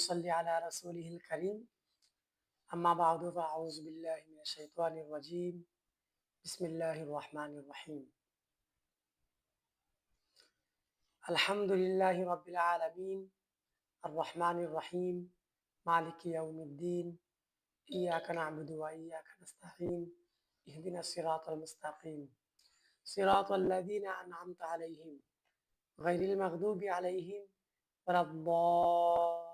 ونصلي على رسوله الكريم. أما بعد فأعوذ بالله من الشيطان الرجيم. بسم الله الرحمن الرحيم. الحمد لله رب العالمين. الرحمن الرحيم. مالك يوم الدين. إياك نعبد وإياك نستعين. اهدنا الصراط المستقيم. صراط الذين أنعمت عليهم. غير المغضوب عليهم ولا الضالين.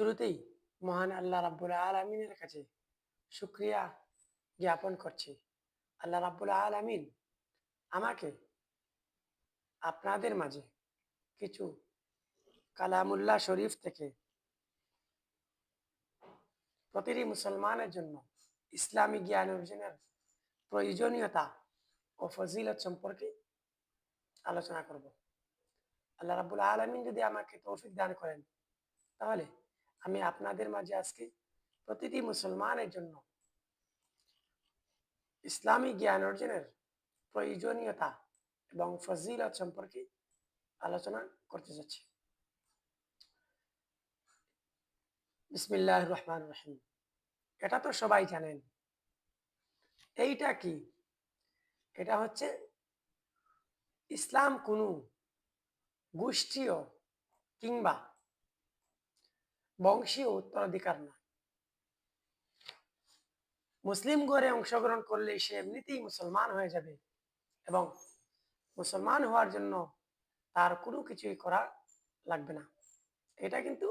শুরুতেই মহান আল্লাহ রাব্বুল আলমিনের কাছে শুক্রিয়া জ্ঞাপন করছি। আল্লাহ রাব্বুল আলমিন আমাকে আপনাদের মাঝে কিছু কালামুল্লাহ শরীফ থেকে প্রতিটি মুসলমানের জন্য ইসলামী জ্ঞান অর্জনের প্রয়োজনীয়তা ও ফজিলত সম্পর্কে আলোচনা করব। আল্লাহ রাবুল আলমিন যদি আমাকে তৌফিক দান করেন, তাহলে আমি আপনাদের মাঝে আজকে প্রতিটি মুসলমানের জন্য ইসলামী জ্ঞান অর্জনের প্রয়োজনীয়তা এবং ফজিলত সম্পর্কে আলোচনা করতে যাচ্ছি। বিসমিল্লাহ রহমান রহিম। এটা তো সবাই জানেন। এইটা কি? এটা হচ্ছে ইসলাম কোনো গোষ্ঠীয় কিংবা বংশীয় উত্তরাধিকার না মুসলিম গড়ে অংশগ্রহণ করলে সে এমনিতেই মুসলমান হয়ে যাবে এবং মুসলমান হওয়ার জন্য তার কোনো কিছুই করা লাগবে না। এটা কিন্তু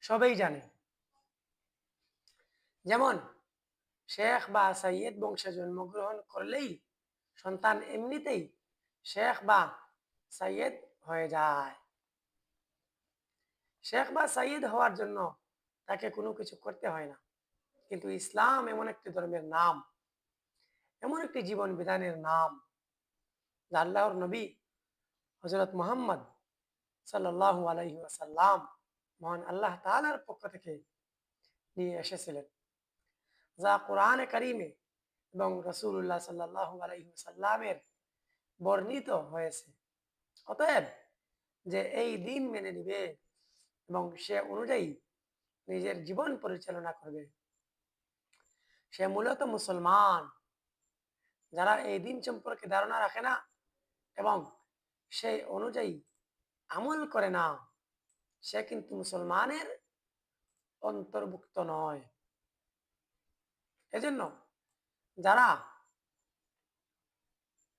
সবাই জানে। যেমন, শেখ বা সাইয়েদ বংশে জন্মগ্রহণ করলেই সন্তান এমনিতেই শেখ বা সাইয়েদ হয়ে যায়। শেখ বা সাইয়েদ হওয়ার জন্য তাকে কোনো কিছু করতে হয় না। কিন্তু ইসলাম এমন একটি ধর্মের নাম, এমন একটি জীবন বিধানের নাম আল্লাহর নবী হজরত মোহাম্মদ সাল্লাহ আলহি আসাল্লাম মহান আল্লাহ তালার পক্ষ থেকে নিয়ে এসেছিলেন, যা কোরআনে করিমে এবং রসুল্লাহ সাল্লাহ আলহিসাল্লামের বর্ণিত হয়েছে। অতএব যে এই দিন মেনে নিবে এবং সে অনুযায়ী নিজের জীবন পরিচালনা করবে। সে মূলত মুসলমান। যারা এই দিন সম্পর্কে ধারণা রাখে না এবং সেই অনুযায়ী আমল করে না, সে কিন্তু মুসলমানের অন্তর্ভুক্ত নয়। এজন্য যারা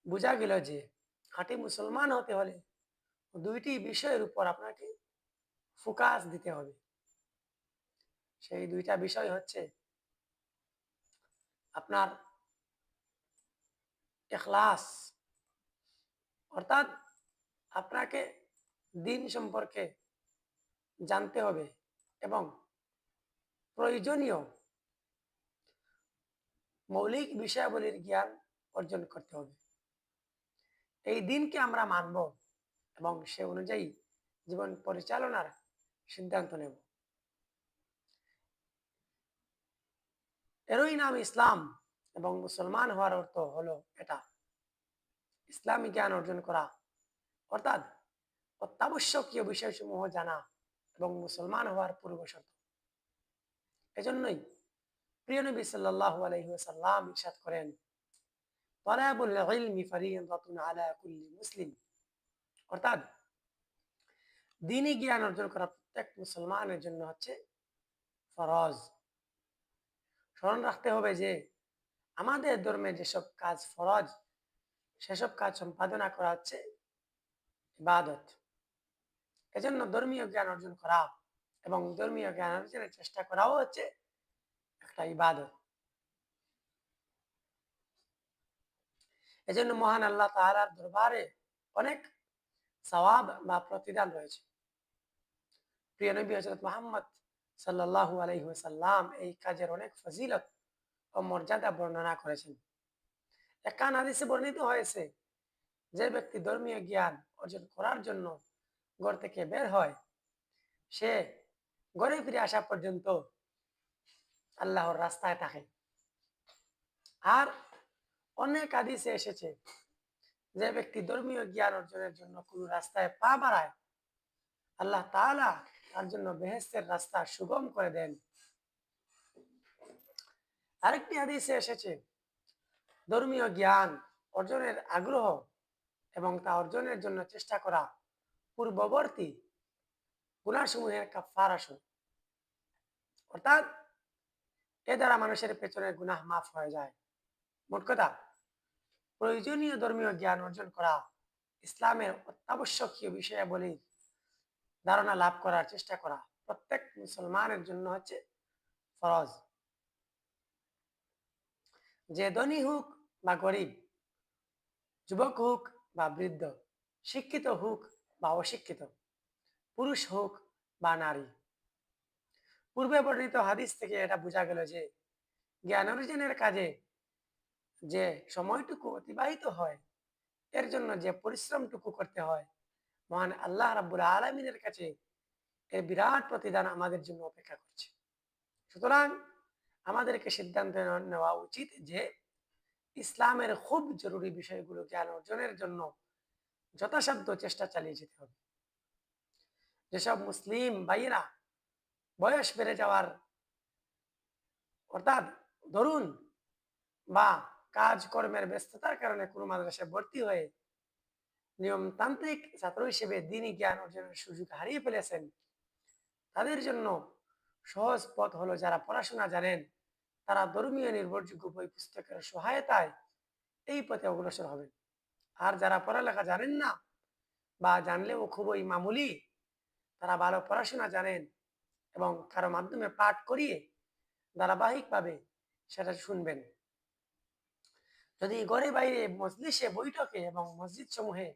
বোঝা গেল যে খাঁটি মুসলমান হতে হলে দুইটি বিষয়ের উপর আপনাকে ফোকাস দিতে হবে। সেই দুইটা বিষয় হচ্ছে আপনার এখলাস। অর্থাৎ আপনাকে দিন সম্পর্কে জানতে হবে এবং প্রয়োজনীয় মৌলিক বিষয়াবলীর জ্ঞান অর্জন করতে হবে। এই দিনকে আমরা মানব এবং সে অনুযায়ী জীবন পরিচালনার সিদ্ধান্ত নেব। এরই নাম ইসলাম এবং মুসলমান হওয়ার অর্থ হলো এটা। ইসলামী জ্ঞান অর্জন করা, অর্থাৎ অত্যাবশ্যকীয় বিষয়সমূহ জানা এবং মুসলমান হওয়ার পূর্ব শর্ত এজন্যই প্রিয় নবী সাল্লাহ আলহিহাসাল্লাম ইরশাদ করেন, তলাবুল ইলমি ফারিয়াদাতুন আলা কুল্লি মুসলিম। অর্থাৎ দিনই জ্ঞান অর্জন করা প্রত্যেক মুসলমানের জন্য হচ্ছে ফরজ। স্মরণ রাখতে হবে যে আমাদের ধর্মে যেসব কাজ ফরজ, সেসব কাজ সম্পাদনা করা হচ্ছে ইবাদত। এজন্য ধর্মীয় জ্ঞান অর্জন করা এবং ধর্মীয় জ্ঞান অর্জনের চেষ্টা করাও হচ্ছে একটা ইবাদত। এজন্য মহান আল্লাহ তাহার দরবারে অনেক সওয়াব বা প্রতিদান রয়েছে। প্রিয় নবী হজরত মোহাম্মদ সাল্লাহু এই কাজের অনেক ফজিলত ও মর্যাদা বর্ণনা করেছেন। একান হাদিসে বর্ণিত হয়েছে, যে ব্যক্তি ধর্মীয় জ্ঞান অর্জন করার জন্য থেকে বের হয়, সে ফিরে আসা পর্যন্ত আল্লাহর রাস্তায় থাকে। আর অনেক আদিসে এসেছে, যে ব্যক্তি ধর্মীয় জ্ঞান অর্জনের জন্য কোন রাস্তায় পা বাড়ায়, আল্লাহ তাআলা তার জন্য বেহেস্তের রাস্তা সুগম করে দেন। আরেকটি হাদিসে এসেছে, ধর্মীয় জ্ঞান অর্জনের আগ্রহ এবং তা অর্জনের জন্য চেষ্টা করা পূর্ববর্তী গুণাসমূহের কাফারা স্বরূপ অর্থাৎ এ দ্বারা মানুষের পেছনে গুনাহ মাফ হয়ে যায়। মোট কথা, প্রয়োজনীয় ধর্মীয় জ্ঞান অর্জন করা ইসলামের অত্যাবশ্যকীয় বিষয়াবলী ধারণা লাভ করার চেষ্টা করা। প্রত্যেক মুসলমানের জন্য হচ্ছে ফরজ। যে ধনী হোক বা গরিব, যুবক হোক বা বৃদ্ধ, শিক্ষিত হোক বা অশিক্ষিত, পুরুষ হোক বা নারী। পূর্বে বর্ণিত হাদিস থেকে এটা বোঝা গেল যে, জ্ঞান অর্জনের কাজে যে সময়টুকু অতিবাহিত হয়, এর জন্য যে পরিশ্রমটুকু করতে হয় মহান আল্লাহ রাব্বুল আলমিনের কাছে এর বিরাট প্রতিদান আমাদের জন্য অপেক্ষা করছে। সুতরাং আমাদেরকে সিদ্ধান্ত নেওয়া উচিত যে ইসলামের খুব জরুরি বিষয়গুলো জ্ঞান অর্জনের জন্য যথাসাধ্য চেষ্টা চালিয়ে যেতে হবে। যেসব মুসলিম ভাইয়েরা বয়স বেড়ে যাওয়ার, অর্থাৎ ধরুন বা কাজকর্মের ব্যস্ততার কারণে কোনো মাদ্রাসায় ভর্তি হয়ে নিয়মতান্ত্রিক ছাত্র হিসেবে দিনই জ্ঞান অর্জনের সুযোগ হারিয়ে ফেলেছেন। তাদের জন্য সহজ পথ হলো যারা পড়াশোনা জানেন, তারা ধর্মীয় নির্ভরযোগ্য বই পুস্তকের সহায়তায় এই পথে অগ্রসর হবেন। আর যারা পড়ালেখা জানেন না বা জানলেও খুবই মামুলি, তারা ভালো পড়াশোনা জানেন এবং কারও মাধ্যমে পাঠ করিয়ে ধারাবাহিকভাবে সেটা শুনবেন। যদি ঘরে বাইরে মজলিসে, বৈঠকে এবং মসজিদ সমূহে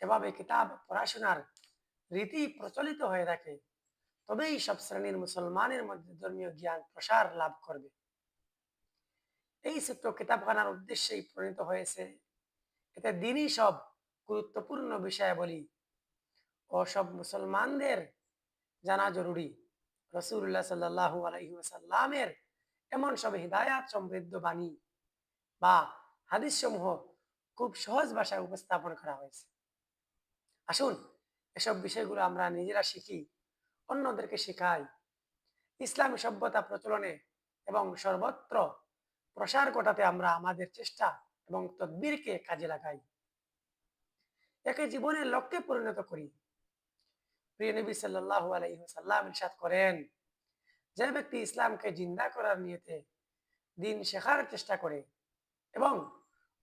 এভাবে কিতাব পড়াশোনার রীতি প্রচলিত হয়ে থাকে, তবেই সব শ্রেণির মুসলমানের মধ্যে ধর্মীয় জ্ঞান প্রসার লাভ করবে। এই ছোট্ট কিতাবখানার উদ্দেশ্যেই প্রণীত হয়েছে, এতে দিনই সব গুরুত্বপূর্ণ বিষয়াবলী ও সব মুসলমানদের জানা জরুরি। রসুল্লাহ সাল্লাহু আলহিমের এমন সব হৃদায়াত সমৃদ্ধ বাণী বা হাদিস সমূহ খুব সহজ ভাষায় উপস্থাপন করা হয়েছে। আসুন, এসব বিষয়গুলো আমরা নিজেরা শিখি, অন্যদেরকে শেখাই। ইসলামী সভ্যতা প্রচলনে এবং সর্বত্র প্রসার ঘটাতে আমরা আমাদের চেষ্টা এবং তদ্বিরকে কাজে লাগাই। একে জীবনের লক্ষ্যে পরিণত করি। প্রিয় নবী সাল্লাহু আলহিহাল্লাম ইরশাদ করেন, যে ব্যক্তি ইসলামকে জিন্দা করার নিয়তে দিন শেখার চেষ্টা করে এবং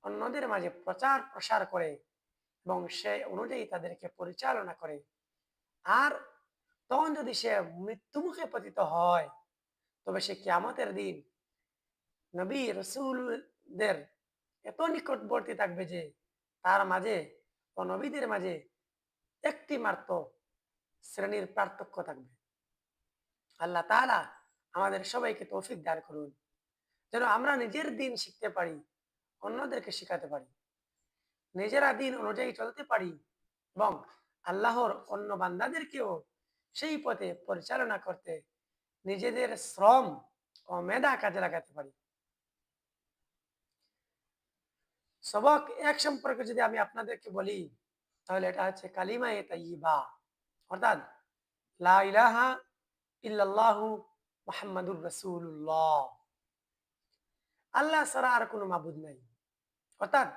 অন্যদের মাঝে প্রচার প্রসার করে এবং সে অনুযায়ী তাদেরকে পরিচালনা করে। আর তখন যদি সে মৃত্যুমুখে পতিত হয়, তবে সে কিয়ামতের দিন নবী রসুলদের এত নিকটবর্তী থাকবে যে তার মাঝে ও নবীদের মাঝে একটি মাত্র শ্রেণির পার্থক্য থাকবে। আল্লাহ তালা আমাদের সবাইকে তৌফিক দান করুন। যেন আমরা নিজের দিন শিখতে পারি অন্যদেরকে শেখাতে পারি। নিজেরা দিন অনুযায়ী চলতে পারি এবং আল্লাহর অন্য বান্দাদেরকেও সেই পথে পরিচালনা করতে নিজেদের শ্রম ও মেধা কাজে লাগাতে পারি। সবক এক সম্পর্কে যদি আমি আপনাদেরকে বলি, তাহলে এটা হচ্ছে কালিমা এ তাইবা অর্থাৎ আল্লাহ ছাড়া আর কোনো মাবুদ নাই। অর্থাৎ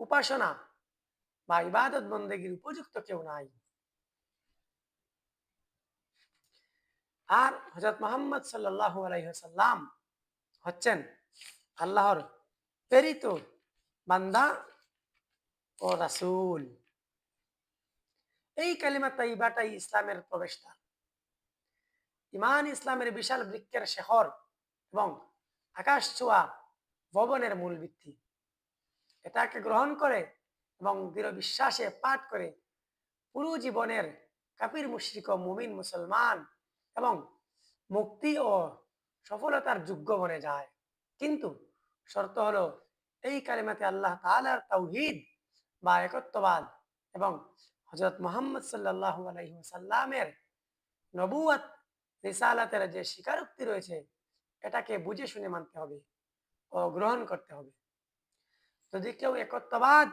উপাসনা বা ইবাদত বন্দেগীর উপযুক্ত কেউ নাই। আর হজরত মোহাম্মদ আলাইসাল্লাম হচ্ছেন আল্লাহর প্রেরিত বান্দা ও রাসুল। এই কালিমা তাইবাটাই ইসলামের প্রবেশদ্বার। ইমান ইসলামের বিশাল বৃক্ষের শেহর এবং আকাশ ছোঁয়া ভবনের মূল ভিত্তি। এটাকে গ্রহণ করে এবং দৃঢ় বিশ্বাসে পাঠ করে পুরো জীবনের কাপির মুশ্রিক মুমিন মুসলমান এবং মুক্তি ও সফলতার যোগ্য বনে যায়। কিন্তু শর্ত হলো এই কালিমাতে আল্লাহ তালার তৌহিদ বা একত্ববাদ এবং হজরত মোহাম্মদ সাল্লাহ আলহিমসাল্লামের নবুয়াত রিসালাতের যে স্বীকারোক্তি রয়েছে, এটাকে বুঝে শুনে মানতে হবে। গ্রহণ করতে হবে। যদি কেউ একত্ববাদ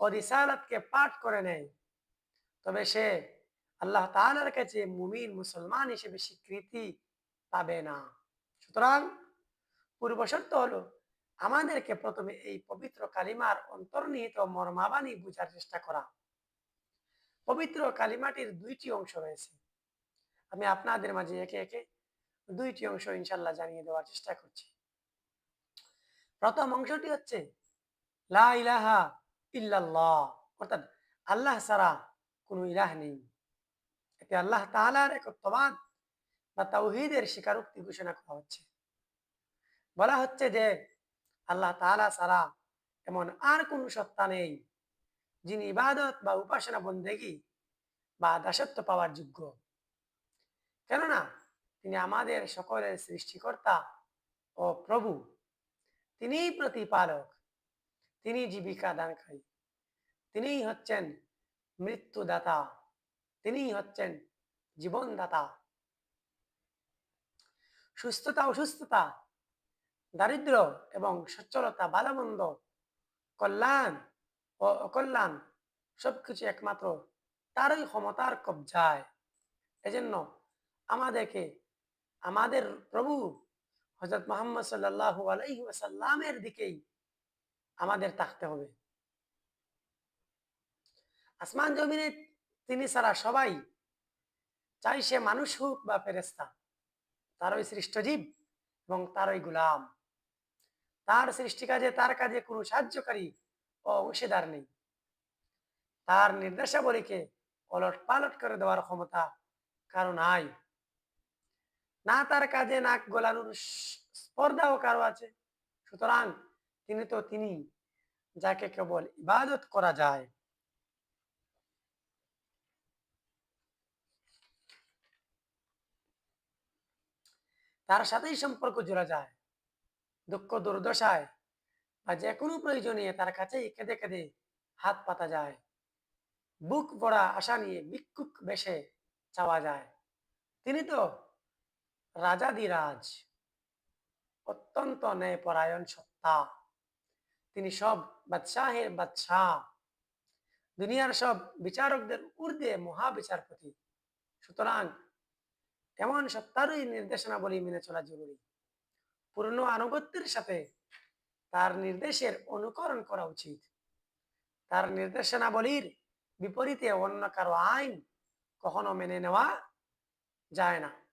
ও রিসালাতকে পাঠ করে নেয়, তবে সে আল্লাহ তাআলার কাছে মুমিন, মুসলমান হিসেবে স্বীকৃতি পাবে না। সুতরাং পূর্ব শর্ত হলো, আমাদেরকে প্রথমে এই পবিত্র কালিমার অন্তর্নিহিত মর্মাবাণী বুঝার চেষ্টা করা। পবিত্র কালিমাটির দুইটি অংশ রয়েছে। আমি আপনাদের মাঝে একে একে দুইটি অংশ ইনশাল্লাহ জানিয়ে দেওয়ার চেষ্টা করছি। প্রথম অংশটি হচ্ছে, লা ইলাহা ইল্লাল্লাহ অর্থাৎ আল্লাহ ছাড়া কোনো ইলাহ নেই। এতে আল্লাহ তাআলার একত্ববাদ বা তাওহীদের স্বীকারোক্তি ঘোষণা করা হচ্ছে। বলা হচ্ছে যে, আল্লাহ তাআলা ছাড়া এমন আর কোন সত্তা নেই যিনি ইবাদত বা উপাসনা বন্দেগী বা দাসত্ব পাওয়ার যোগ্য। কেননা তিনি আমাদের সকলের সৃষ্টিকর্তা ও প্রভু। তিনিই প্রতিপালক তিনি জীবিকা দানকারী, তিনিই হচ্ছেন মৃত্যুদাতা, তিনিই হচ্ছেন জীবনদাতা। সুস্থতা, অসুস্থতা, দারিদ্র এবং সচ্ছলতা, ভালোমন্দ, কল্যাণ ও অকল্যাণ সবকিছু একমাত্র তারই ক্ষমতার কবজায়। এজন্য আমাদেরকে, আমাদের প্রভু হজরত মোহাম্মদ সাল্লাহ আলাইহি ওয়াসাল্লামের দিকেই আমাদের থাকতে হবে। আসমান জমিনে তিনি ছাড়া সবাই চাই সে মানুষ হোক বা ফেরেস্তা তারই সৃষ্ট জীব এবং তারই গুলাম। তার সৃষ্টি কাজে, তার কাজে কোনো সাহায্যকারী ও অংশীদার নেই। তার নির্দেশাবলীকে অলট পালট করে দেওয়ার ক্ষমতা কারণ নাই। না তার কাজে নাক গোলানোর স্পর্ধাও কারও আছে। সুতরাং তিনি তো তিনি, যাকে কেবল ইবাদত করা যায়। তার সাথেই সম্পর্ক জোড়া যায়। দুঃখ, দুর্দশায় বা যে কোনো প্রয়োজনে তার কাছেই কেঁদে কেঁদে হাত পাতা যায়। বুক পড়া আশা নিয়ে ভিক্ষুক বেশে চাওয়া যায়। তিনি তো রাজাদিরাজ অত্যন্ত ন্যায়পরায়ণ সত্তা। তিনি সব বাদশাহের বাদশাহ। দুনিয়ার সব বিচারকদের ঊর্ধ্বে মহাবিচারপতি। সুতরাং এমন সত্তারই নির্দেশনাবলী মেনে চলা জরুরি। পূর্ণ আনুগত্যের সাথে তার নির্দেশের অনুকরণ করা উচিত। তার নির্দেশনাবলীর বিপরীতে অন্য কারও আইন কখনো মেনে নেওয়া যায় না।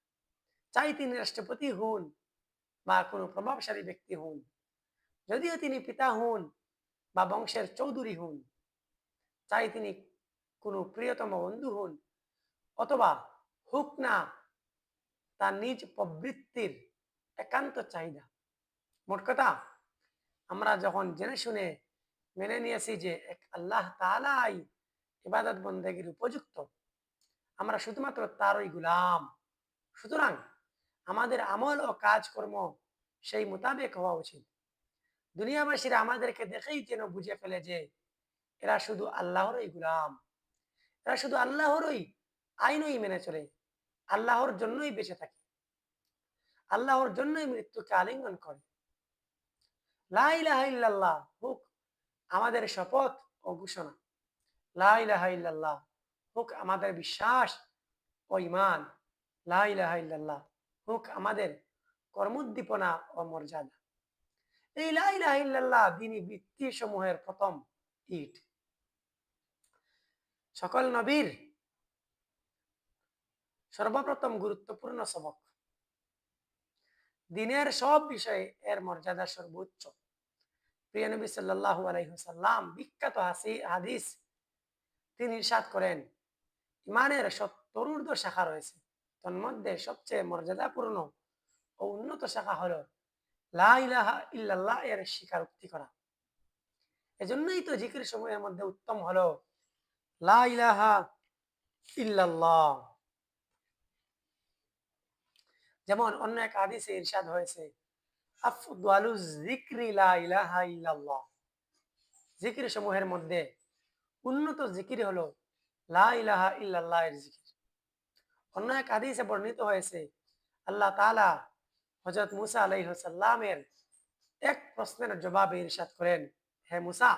চাই তিনি রাষ্ট্রপতি হন বা কোনো প্রভাবশালী ব্যক্তি হন। যদিও তিনি পিতা হন বা বংশের চৌধুরী হন চাই তিনি কোনো প্রিয়তম বন্ধু হন অথবা হুক না, তার নিজ প্রবৃত্তির একান্ত চাহিদা। মোট কথা, আমরা যখন জেনে শুনে মেনে নিয়েছি যে এক আল্লাহ তালাই ইবাদত বন্দেগীর উপযুক্ত, আমরা শুধুমাত্র তারই গুলাম। সুতরাং আমাদের আমল ও কাজকর্ম সেই মোতাবেক হওয়া উচিত। দুনিয়াবাসীরা আমাদেরকে দেখেই যেন বুঝে ফেলে যে এরা শুধু আল্লাহরই গুলাম। এরা শুধু আল্লাহরই আইনই মেনে চলে। আল্লাহর জন্যই বেঁচে থাকে। আল্লাহর জন্যই মৃত্যুকে আলিঙ্গন করে। লাইলাহ হুক আমাদের শপথ ও ঘোষণা। লাইলাহ হুক আমাদের বিশ্বাস ও ইমান লাইলাহ হুক আমাদের কর্মোদ্দীপনা ও মর্যাদা। এই লাইলাহ দিনী বৃত্তি সমূহের প্রথম ইট। সকল নবীর সর্বপ্রথম গুরুত্বপূর্ণ সবক। দিনের সব বিষয়ে এর মর্যাদা সর্বোচ্চ। প্রিয় নবী সাল্লাহু আলাইসাল্লাম বিখ্যাত হাসি, হাদিস তিনি ইরশাদ করেন। ইমানের তরুর্ধ শাখা রয়েছে। তন্মধ্যে সবচেয়ে মর্যাদাপূর্ণ ও উন্নত শাখা হলো লাহা ইল্লাল্লাহ এর স্বীকারোক্তি করা। এজন্যই তো জিকির সময়ের মধ্যে উত্তম হলো লাহা ইল্লাল্লাহ। যেমন অন্য এক আদিসে ইরশাদ হয়েছে জিক্রি সমূহের মধ্যে উন্নত জিকির হলো লা ইলাহা ইল্লাল্লাহ এর জিকির। অন্য এক হাদিসে বর্ণিত হয়েছে, আল্লাহ তাআলা হযরত মুসা আলাইহিস সালামের এক প্রশ্নের জবাবে ইরশাদ করেন, হে মুসা,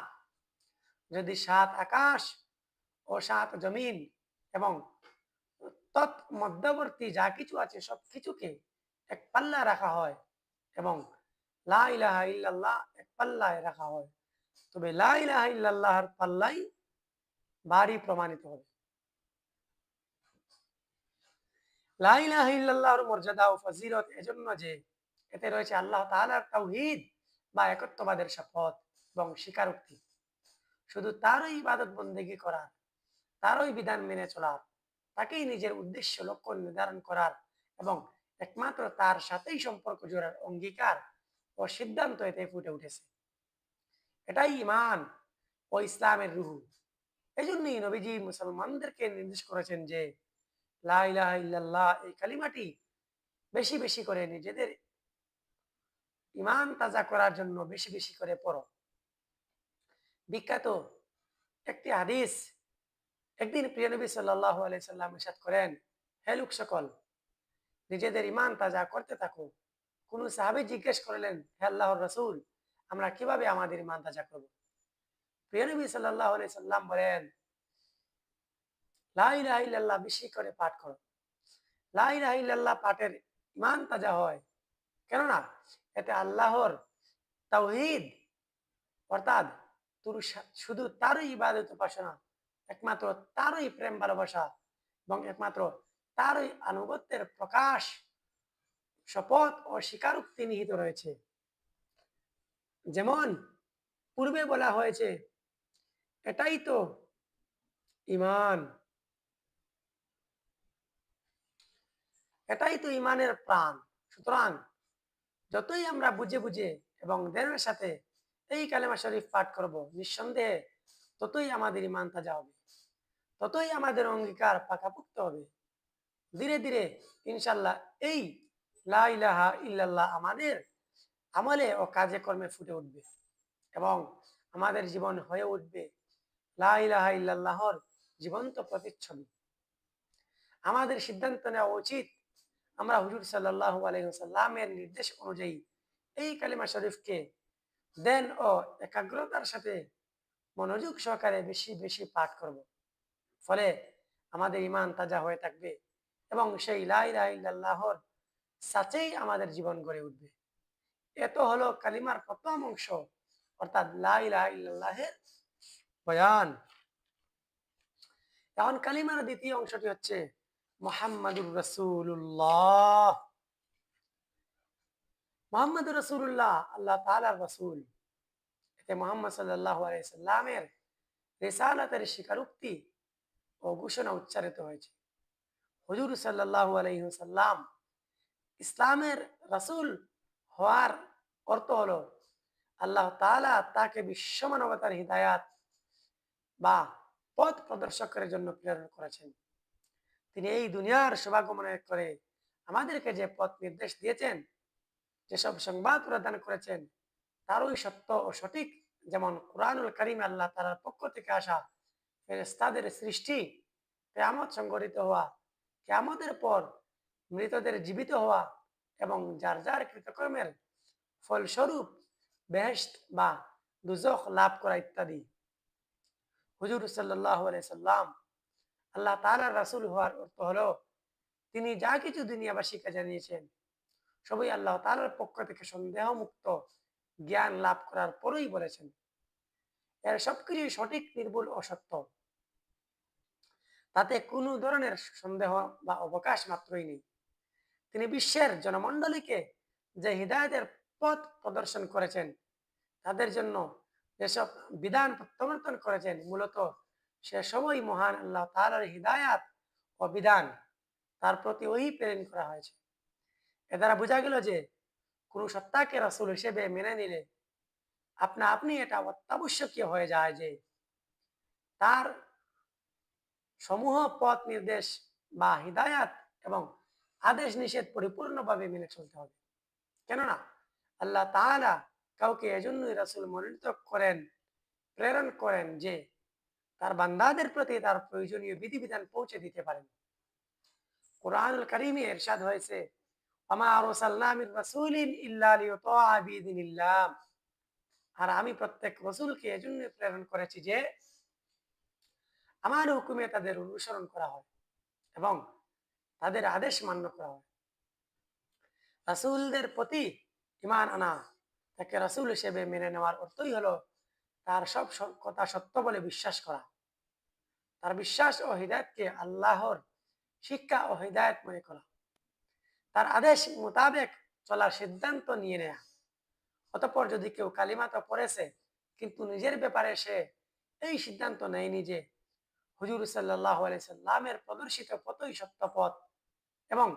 যদি সাত আকাশ ও সাত জমিন এবং তৎ মধ্যবর্তী যা কিছু আছে সব কিছুকে এক পাল্লা রাখা হয় এবং লা ইলাহা ইল্লাল্লাহ এক পাল্লায় রাখা হয়, তবে লা ইলাহা পাল্লাই ভারী প্রমাণিত হবে। মর্যাদা ও এজন্য যে এতে রয়েছে আল্লাহ বা শপথ এবং স্বীকারোক্তি। শুধু তারই ইবাদত বন্দেগী করার, তারই বিধান মেনে চলার, তাকেই নিজের উদ্দেশ্য, লক্ষ্য নির্ধারণ করার এবং একমাত্র তার সাথেই সম্পর্ক জোড়ার অঙ্গীকার ও সিদ্ধান্ত এতে ফুটে উঠেছে। এটাই ইমান ও ইসলামের রুহু। এই জন্যই নবীজি মুসলমানদেরকে নির্দেশ করেছেন যে এই কালিমাটি বেশি বেশি করে নিজেদের ইমান তাজা করার জন্য বেশি বেশি করে পড়ো। বিখ্যাত একটি হাদিস একদিন প্রিয় নবী আলাইসাল্লাম ইসাদ করেন, হে লোক সকল, নিজেদের ইমান তাজা করতে থাকো। কোন সাহাবি জিজ্ঞেস করলেন, হে আল্লাহর রসুল, আমরা কীভাবে আমাদের ইমান তাজা করব? প্রিয় নবী সাল্লাহ সাল্লাম বলেন লাইলাহ বেশি করে পাঠ করো। লাইলাহ পাঠের ইমান তাজা হয়। কেননা এতে আল্লাহর তাওহিদ, অর্থাৎ তোর শুধু তারই ইবাদত উপাসনা, একমাত্র তারই প্রেম ভালোবাসা এবং একমাত্র তারই আনুগত্যের প্রকাশ, শপথ ও স্বীকারোক্তি নিহিত রয়েছে। যেমন পূর্বে বলা হয়েছে, এটাই তো ইমান। এটাই তো ইমানের প্রাণ। সুতরাং যতই আমরা বুঝে বুঝে এবং ধ্যানের সাথে এই কালেমা শরীফ পাঠ করব, নিঃসন্দেহে ততই আমাদের ইমান তাজা হবে, ততই আমাদের অঙ্গীকার পাকাপুক্ত হবে। ধীরে ধীরে ইনশাল্লাহ এই লাহা ইল্লাল্লাহ আমাদের আমলে ও কাজে কর্মে ফুটে উঠবে এবং আমাদের জীবন হয়ে উঠবে লাহা ইল্লাল্লাহর জীবন্ত প্রতিচ্ছবি। আমাদের সিদ্ধান্ত নেওয়া উচিত আমরা হুজুর সাল্লাহ আলহিহাল্লামের নির্দেশ অনুযায়ী এই কালিমা শরীফকে দেন ও একাগ্রতার সাথে মনোযোগ সহকারে বেশি বেশি পাঠ করব। ফলে আমাদের ইমান তাজা হয়ে থাকবে এবং সেই লাইলাহর সাথেই আমাদের জীবন গড়ে উঠবে এত হলো কালিমার প্রথম অংশ, অর্থাৎ লাই লাইলাহের বয়ান এখন কালিমার দ্বিতীয় অংশটি হচ্ছে মোহাম্মদুর রসুল্লাহ মোহাম্মদ রসুল্লাহ আল্লাহ তালার রসুল। এতে মোহাম্মদ সাল্লাহ আলাইসাল্লামের রেসালাতের স্বীকারোক্তি ও ঘোষণা উচ্চারিত হয়েছে। হজুর সাল্লাহ আলহিহসাল্লাম ইসলামের রাসুল হওয়ার অর্থ হলো আল্লাহ তালা তাকে বিশ্ব মানবতার হৃদায়াত বা পথ প্রদর্শকের জন্য প্রেরণ করেছেন। তিনি এই দুনিয়ার সভাগমনের করে আমাদেরকে যে পথ নির্দেশ দিয়েছেন, যেসব সংবাদ প্রদান করেছেন, তারই সত্য ও সঠিক যেমন কোরআনুল করিম আল্লাহ তালার পক্ষ থেকে আসা ফেরেস্তাদের সৃষ্টি, কেয়ামত সংগঠিত হওয়া, কেয়ামতের পর মৃতদের জীবিত হওয়া এবং যার যার কৃতকর্মের ফলস্বরূপ বেহেস্ট বা দুজক লাভ করা ইত্যাদি। হুজুর সাল্লাহ সাল্লাম আল্লাহ তালার রাসুল হওয়ার অর্থ হলো, তিনি যা কিছু দুনিয়াবাসীকে জানিয়েছেন, সবই আল্লাহ তালার পক্ষ থেকে সন্দেহ মুক্ত জ্ঞান লাভ করার পরই বলেছেন। এর সবকিছুই সঠিক, নির্ভুল ও সত্য তাতে কোনো ধরনের সন্দেহ বা অবকাশ মাত্রই নেই। তিনি বিশ্বের জনমণ্ডলীকে যে হৃদায়তের পথ প্রদর্শন করেছেন, তাদের জন্য যেসব বিধান প্রত্যাবর্তন করেছেন, মূলত সে সময় মহান আল্লাহ তালার হৃদায়াত ও বিধান তার প্রতি ওই প্রেরণ করা হয়েছে। এ দ্বারা বোঝা গেল যে কোনো সত্তাকে রসুল হিসেবে মেনে নিলে আপনা আপনি এটা অত্যাবশ্যকীয় হয়ে যায় যে তার সমূহ পথ নির্দেশ বা হৃদায়াত এবং আদেশ নিষেধ পরিপূর্ণভাবে মেনে চলতে হবে। কেননা আল্লাহ তাহলা কাউকে এজন্যই রাসুল মনোনীত করেন, প্রেরণ করেন যে তার বান্দাদের প্রতি তার প্রয়োজনীয় বিধিবিধান পৌঁছে দিতে পারেন। কোরআনুল করিমে এরশাদ হয়েছে আর আমি প্রত্যেক রসুলকে এজন্য প্রেরণ করেছি যে, আমার হুকুমে তাদের অনুসরণ করা হয় এবং তাদের আদেশ মান্য করা হয়। রাসুলদের প্রতি ইমান আনা, তাকে রাসুল হিসেবে মেনে নেওয়ার অর্থই হলো তার সব কথা সত্য বলে বিশ্বাস করা। তার বিশ্বাস ও হৃদায়তকে আল্লাহর শিক্ষা ও হৃদায়ত মনে করা। তার আদেশ মোতাবেক চলার সিদ্ধান্ত নিয়ে নেয়া। অতঃপর যদি কেউ কালিমা তো পড়েছে, কিন্তু নিজের ব্যাপারে সে এই সিদ্ধান্ত নেয়নি যে হুজুর সাল্লাহ সাল্লামের প্রদর্শিত পথই সত্য পথ এবং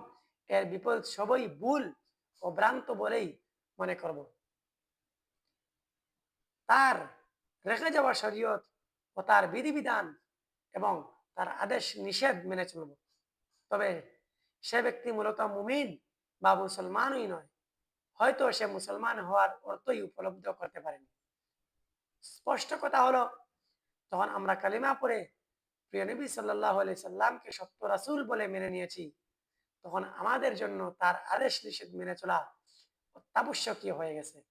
এর বিপরীত সবই ভুল ও ভ্রান্ত বলেই মনে করব। তার রেখে যাওয়া শরীয়ত ও তার বিধিবিধান এবং তার আদেশ, নিষেধ মেনে চলব। তবে সে ব্যক্তি মূলত মুমিন বা মুসলমানই নয়। হয়তো সে মুসলমান হওয়ার অর্থই উপলব্ধ করতে পারেনি। স্পষ্ট কথা হলো তখন আমরা কালিমা পড়ে প্রিয় নবী সাল্লাহ সাল্লামকে সত্য রাসুল বলে মেনে নিয়েছি, তখন আমাদের জন্য তার আদেশ, নিষেধ মেনে চলা অত্যাবশ্যকীয় হয়ে গেছে।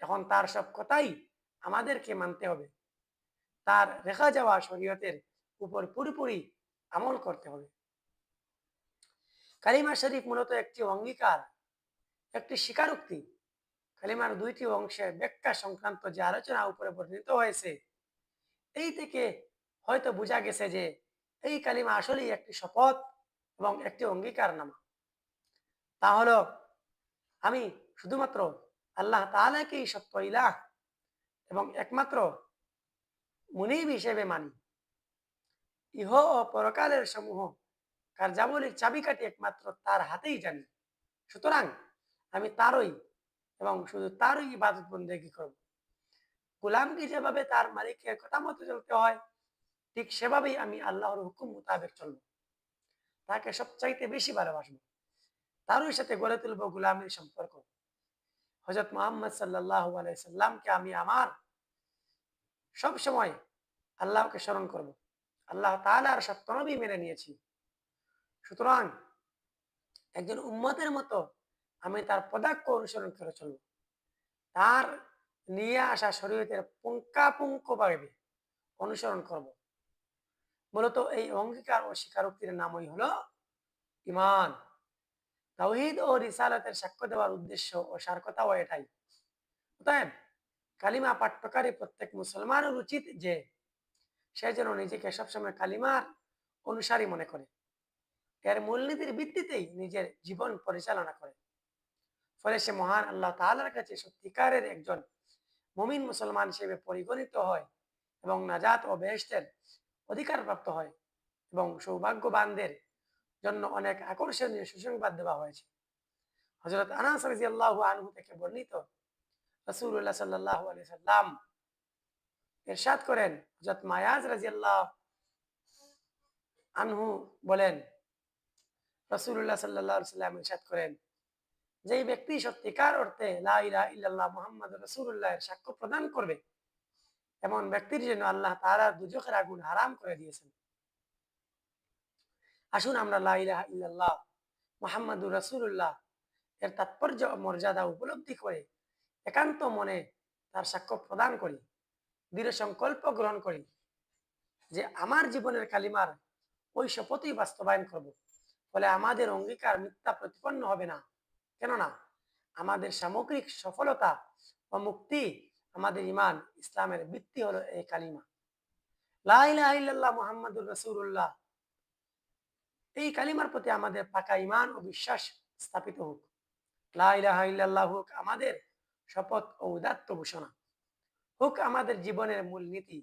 এখন তার সব কথাই আমাদেরকে মানতে হবে। তার রেখা যাওয়া শরীয়তের উপর পুরোপুরি আমল করতে হবে। কালিমা শরীফ মূলত একটি অঙ্গীকার, একটি স্বীকারোক্তি। কালিমার দুইটি অংশের ব্যাখ্যা সংক্রান্ত যে আলোচনা উপরে বর্ণিত হয়েছে, এই থেকে হয়তো বোঝা গেছে যে এই কালিমা আসলেই একটি শপথ এবং একটি অঙ্গীকার নামা তা হলো, আমি শুধুমাত্র আল্লাহ তালাকেই সত্য ইলাহ এবং একমাত্র মুনিব হিসেবে মানি। ইহ ও পরকালের সমূহ কার্যাবলীর চাবিকাঠি একমাত্র তার হাতেই জানি। সুতরাং আমি তারই এবং শুধু তারই ইবাদত বন্দেগি করব। গোলামকে যেভাবে তার মালিকের কথা মতো চলতে হয়, ঠিক সেভাবেই আমি আল্লাহর হুকুম মোতাবেক চলব। তাকে সবচাইতে বেশি ভালোবাসবো। তারই সাথে গড়ে তুলবো গোলামের সম্পর্ক। হজরত মোহাম্মদ সাল্লাহ সাল্লামকে আমি আমার সব সময় আল্লাহকে স্মরণ করব। আল্লাহ তালার সত্যনবী মেনে নিয়েছি। সুতরাং একজন উম্মতের মতো আমি তার পদাক্ষ অনুসরণ করে চলব। তার নিয়ে আসা শরীয়তের পুঙ্খাপুঙ্খভাবে অনুসরণ করব। মূলত এই অঙ্গীকার ও স্বীকারোক্তির নামই হলো ইমান তাওহিদ ও রিসালতের সাক্ষ্য দেওয়ার উদ্দেশ্য ও সার কথাও এটাই। অতএব কালিমা পাঠ্যকারী প্রত্যেক মুসলমানের উচিত যে সে যেন নিজেকে সবসময় কালিমার অনুসারী মনে করে। এর মূলনীতির ভিত্তিতেই নিজের জীবন পরিচালনা করে। ফলে সে মহান আল্লাহ তাআলার কাছে সত্যিকারের একজন মুমিন মুসলমান হিসেবে পরিগণিত হয় এবং নাজাত ও বেহেস্তের অধিকার প্রাপ্ত হয় এবং সৌভাগ্যবানদের জন্য অনেক আকর্ষণীয় সুসংবাদ দেওয়া হয়েছে। হজরত আনাস রাজি আল্লাহ আনহু থেকে বর্ণিত রসুল্লাহ সাল্লাহ আলি সাল্লাম এরশাদ করেন। হজরত মায়াজ রাজি আনহু বলেন রসুল্লাহ সাল্লাহ সাল্লাম ইরশাদ করেন, যেই ব্যক্তি সত্যিকার অর্থে লাইলা ইল্লাল্লাহ সাক্ষ্য প্রদান করবে, এমন ব্যক্তির জন্য আল্লাহ তারা দুজকের আগুন হারাম করে দিয়েছেন। আসুন আমরা লাইলাহ ইল্লাল্লাহ রসুল্লাহ এর তাৎপর্য মর্যাদা উপলব্ধি করে একান্ত মনে তার সাক্ষ্য প্রদান করি, দৃঢ় সংকল্প গ্রহণ করি যে আমার জীবনের কালিমার ওই শপথই বাস্তবায়ন করব। ফলে আমাদের অঙ্গীকার মিথ্যা প্রতিপন্ন হবে না। কেননা আমাদের সামগ্রিক সফলতা ও মুক্তি আমাদের ইমান ইসলামের ভিত্তি হলো এই কালিমা। লাইল্লাহ মোহাম্মদুর রসুল্লাহ এই কালিমার প্রতি আমাদের পাকা ইমান ও বিশ্বাস স্থাপিত হোক। হোক আমাদের শপথ ও উদাত্ত ঘোষণা। হোক আমাদের জীবনের মূল নীতি,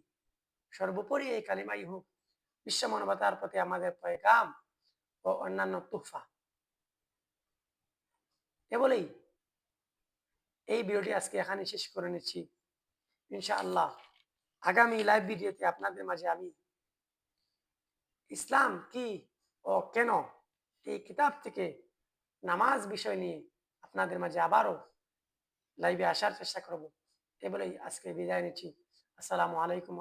সর্বোপরি এই কালিমাই হোক, বিশ্ব মানবতার প্রতি আমাদের পয়গাম ও অন্যান্য তুফা এ এই ভিডিওটি আজকে এখানে শেষ করে নিচ্ছি। ইনশাআল্লাহ আগামী লাইভ ভিডিওতে আপনাদের মাঝে আমি ইসলাম কি ও কেন এই কিতাব থেকে নামাজ বিষয় নিয়ে আপনাদের মাঝে আবারও লাইভে আসার চেষ্টা করব। এ বলেই আজকে বিদায় নিচ্ছি। আসসালামু আলাইকুম